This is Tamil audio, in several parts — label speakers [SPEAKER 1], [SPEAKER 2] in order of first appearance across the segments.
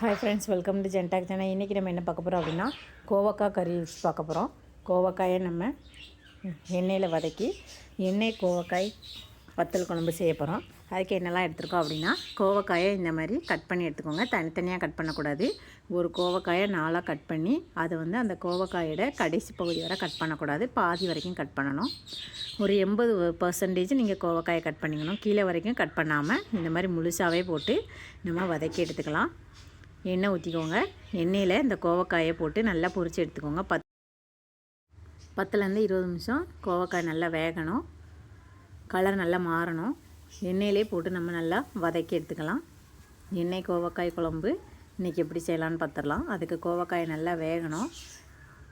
[SPEAKER 1] ஹாய் ஃப்ரெண்ட்ஸ் வெல்கம் டு ஜென்டாக் சேனல் இன்றைக்கி நம்ம என்ன பார்க்க போகிறோம் அப்படின்னா கோவக்காய் கறி பார்க்க போகிறோம் கோவக்காயை நம்ம எண்ணெயில் வதக்கி எண்ணெய் கோவக்காய் வத்தல் குழம்பு செய்ய போகிறோம் அதுக்கு என்னெல்லாம் எடுத்துருக்கோம் அப்படின்னா கோவக்காயை இந்த மாதிரி கட் பண்ணி எடுத்துக்கோங்க. தனித்தனியாக கட் பண்ணக்கூடாது. ஒரு கோவக்காயை நாளாக கட் பண்ணி அதை வந்து அந்த கோவக்காயோட கடைசி பகுதி வரை கட் பண்ணக்கூடாது. பாதி வரைக்கும் கட் பண்ணணும். ஒரு எண்பது பர்சன்டேஜ் நீங்கள் கோவக்காயை கட் பண்ணிக்கணும். கீழே வரைக்கும் கட் பண்ணாமல் இந்த மாதிரி முழுசாகவே போட்டு நம்ம வதக்கி எடுத்துக்கலாம். எண்ணெய் ஊற்றிக்கோங்க எண்ணெயில் இந்த கோவக்காயை போட்டு நல்லா பொரித்து எடுத்துக்கோங்க. பத் பத்துலேருந்து இருபது நிமிஷம் கோவக்காய் நல்லா வேகணும். கலர் நல்லா மாறணும். எண்ணெயிலே போட்டு நம்ம நல்லா வதக்கி எடுத்துக்கலாம். எண்ணெய் கோவக்காய் குழம்பு. இன்றைக்கி எப்படி செய்யலான்னு பார்த்துடலாம் அதுக்கு கோவக்காய் நல்லா வேகணும்.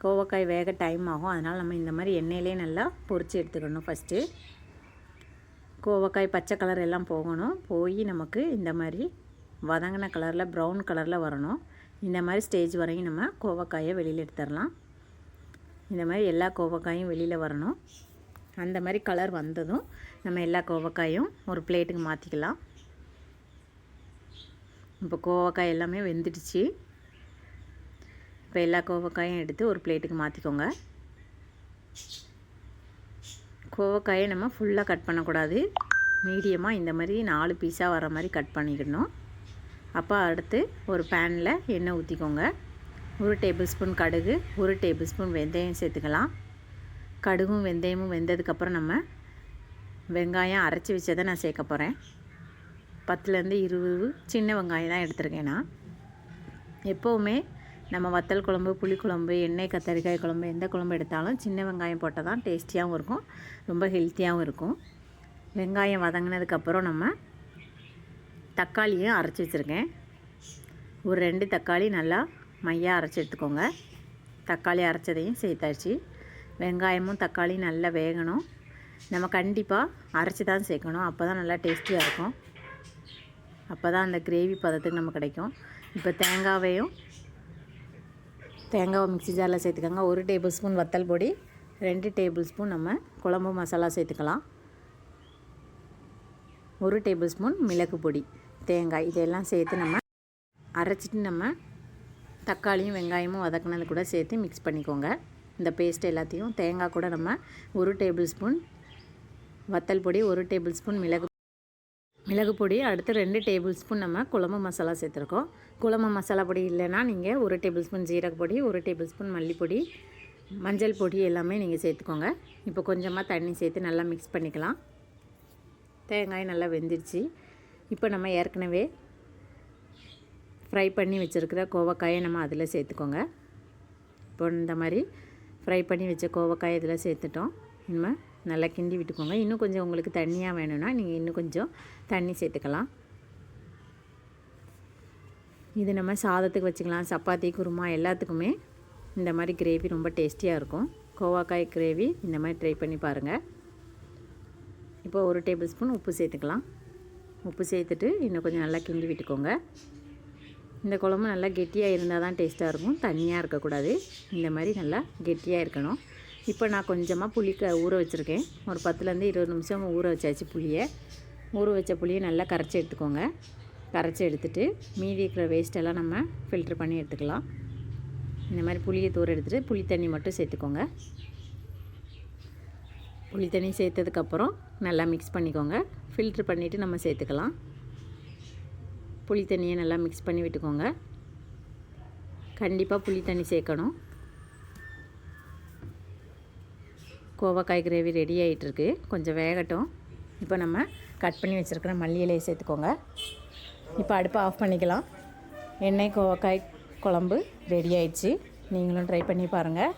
[SPEAKER 1] கோவக்காய் வேக டைம் ஆகும். அதனால் நம்ம இந்த மாதிரி எண்ணெயிலே நல்லா பொரித்து எடுத்துக்கணும் ஃபஸ்ட்டு கோவக்காய் பச்சை கலர் எல்லாம் போகணும். போய் நமக்கு இந்த மாதிரி வதங்கின கலரில் ப்ரௌன் கலரில் வரணும். இந்த மாதிரி ஸ்டேஜ் வரையும் நம்ம கோவக்காயை வெளியில் எடுத்துடலாம். இந்த மாதிரி எல்லா கோவக்காயும் வெளியில் வரணும். அந்த மாதிரி கலர் வந்ததும் நம்ம எல்லா கோவக்காயும் ஒரு பிளேட்டுக்கு மாற்றிக்கலாம் இப்போ கோவக்காய் எல்லாமே வெந்துடுச்சு. இப்போ எல்லா கோவக்காயும் எடுத்து ஒரு பிளேட்டுக்கு மாற்றிக்கோங்க கோவக்காயை நம்ம ஃபுல்லாக கட் பண்ணக்கூடாது. மீடியமாக இந்த மாதிரி நாலு பீஸாக வர மாதிரி கட் பண்ணிக்கணும் அப்போ அடுத்து ஒரு பேனில் எண்ணெய் ஊற்றிக்கோங்க. ஒரு டேபிள் ஸ்பூன் கடுகு ஒரு டேபிள் ஸ்பூன் வெந்தயம் சேர்த்துக்கலாம். கடுகும் வெந்தயமும் வெந்ததுக்கப்புறம் நம்ம வெங்காயம் அரைச்சி வச்சதை நான் சேர்க்க போகிறேன். பத்துலேருந்து இருபது சின்ன வெங்காயம் தான் எடுத்துருக்கேன் நான். எப்போவுமே நம்ம வத்தல் குழம்பு புளிக்குழம்பு எண்ணெய் கத்தரிக்காய் குழம்பு எந்த குழம்பு எடுத்தாலும் சின்ன வெங்காயம் போட்டால் தான் டேஸ்டியாகவும் இருக்கும் ரொம்ப ஹெல்த்தியாகவும் இருக்கும். வெங்காயம் வதங்கினதுக்கப்புறம் நம்ம தக்காளியும் அரைச்சி வச்சுருக்கேன். ஒரு ரெண்டு தக்காளி நல்லா மையாக அரைச்சி எடுத்துக்கோங்க. தக்காளி அரைச்சதையும் சேர்த்தாச்சு. வெங்காயமும் தக்காளி நல்லா வேகணும். நம்ம கண்டிப்பாக அரைச்சி தான் சேர்க்கணும். அப்போ தான் நல்லா டேஸ்டியாக இருக்கும். அப்போ தான் அந்த கிரேவி பதத்துக்கு நம்ம கிடைக்கும். இப்போ தேங்காவையும் தேங்காவை மிக்சி ஜாரில் சேர்த்துக்கோங்க. ஒரு டேபிள் ஸ்பூன் வத்தல் பொடி ரெண்டு டேபிள் ஸ்பூன் நம்ம குழம்பு மசாலா சேர்த்துக்கலாம். ஒரு டேபிள் ஸ்பூன் மிளகு பொடி. தேங்காய் இதெல்லாம் சேர்த்து நம்ம அரைச்சிட்டு நம்ம தக்காளியும் வெங்காயமும் வதக்குனது கூட சேர்த்து மிக்ஸ் பண்ணிக்கோங்க. இந்த பேஸ்ட் எல்லாத்தையும் தேங்காய் கூட நம்ம ஒரு டேபிள் ஸ்பூன் வத்தல் பொடி ஒரு டேபிள் ஸ்பூன் மிளகு மிளகு பொடி அடுத்து ரெண்டு டேபிள் ஸ்பூன் நம்ம குழம்பு மசாலா சேர்த்துருக்கோம். குழம்பு மசாலா பொடி இல்லைன்னா நீங்கள் ஒரு டேபிள் ஸ்பூன் ஜீரக பொடி ஒரு டேபிள் ஸ்பூன் மல்லிப்பொடி மஞ்சள் பொடி எல்லாமே நீங்கள் சேர்த்துக்கோங்க. இப்போ கொஞ்சமாக தண்ணி சேர்த்து நல்லா மிக்ஸ் பண்ணிக்கலாம். தேங்காய் நல்லா வெந்துருச்சு. இப்போ நம்ம ஏற்கனவே ஃப்ரை பண்ணி வச்சுருக்கிற கோவக்காயை நம்ம அதில் சேர்த்துக்கோங்க. இப்போ இந்த மாதிரி ஃப்ரை பண்ணி வச்ச கோவக்காய் இதில் சேர்த்துட்டோம். இனிமேல் நல்லா கிண்டி விட்டுக்கோங்க. இன்னும் கொஞ்சம் உங்களுக்கு தண்ணியாக வேணும்னா நீங்கள் இன்னும் கொஞ்சம் தண்ணி சேர்த்துக்கலாம். இது நம்ம சாதத்துக்கு வச்சுக்கலாம். சப்பாத்தி குருமா எல்லாத்துக்குமே இந்த மாதிரி கிரேவி ரொம்ப டேஸ்டியாக இருக்கும். கோவாக்காய் கிரேவி இந்த மாதிரி ட்ரை பண்ணி பாருங்கள் இப்போ ஒரு டேபிள் ஸ்பூன் உப்பு சேர்த்துக்கலாம். உப்பு சேர்த்துட்டு இன்னும் கொஞ்சம் நல்லா கிண்டி விட்டுக்கோங்க. இந்த குழம்பு நல்லா கெட்டியாக இருந்தால் தான் டேஸ்ட்டாக இருக்கும். தண்ணியாக இருக்கக்கூடாது. இந்த மாதிரி நல்லா கெட்டியாக இருக்கணும். இப்போ நான் கொஞ்சமாக புளிக்க ஊற வச்சுருக்கேன். ஒரு பத்துலேருந்து இருபது நிமிஷம் ஊற வச்சாச்சு புளியை. ஊற வச்ச புளியை நல்லா கரைச்சி எடுத்துக்கோங்க. கரைச்சி எடுத்துகிட்டு மீதி இருக்கிற வேஸ்ட்டெல்லாம் நம்ம ஃபில்ட்ரு பண்ணி எடுத்துக்கலாம். இந்த மாதிரி புளியை தூர எடுத்துகிட்டு புளி தண்ணி மட்டும் சேர்த்துக்கோங்க. புளி தண்ணி சேர்த்ததுக்கப்புறம் நல்லா மிக்ஸ் பண்ணிக்கோங்க. ஃபில்ட்ரு பண்ணிவிட்டு நம்ம சேர்த்துக்கலாம். புளி தண்ணியை நல்லா மிக்ஸ் பண்ணி விட்டுக்கோங்க. கண்டிப்பாக புளி தண்ணி சேர்க்கணும். கோவக்காய் கிரேவி ரெடி ஆகிட்டுருக்கு கொஞ்சம் வேகட்டும். இப்போ நம்ம கட் பண்ணி வச்சுருக்கிற மல்லி இலையை சேர்த்துக்கோங்க. இப்போ அடுப்பை ஆஃப் பண்ணிக்கலாம். எண்ணெய் கோவக்காய் குழம்பு ரெடி ஆயிடுச்சு. நீங்களும் ட்ரை பண்ணி பாருங்கள்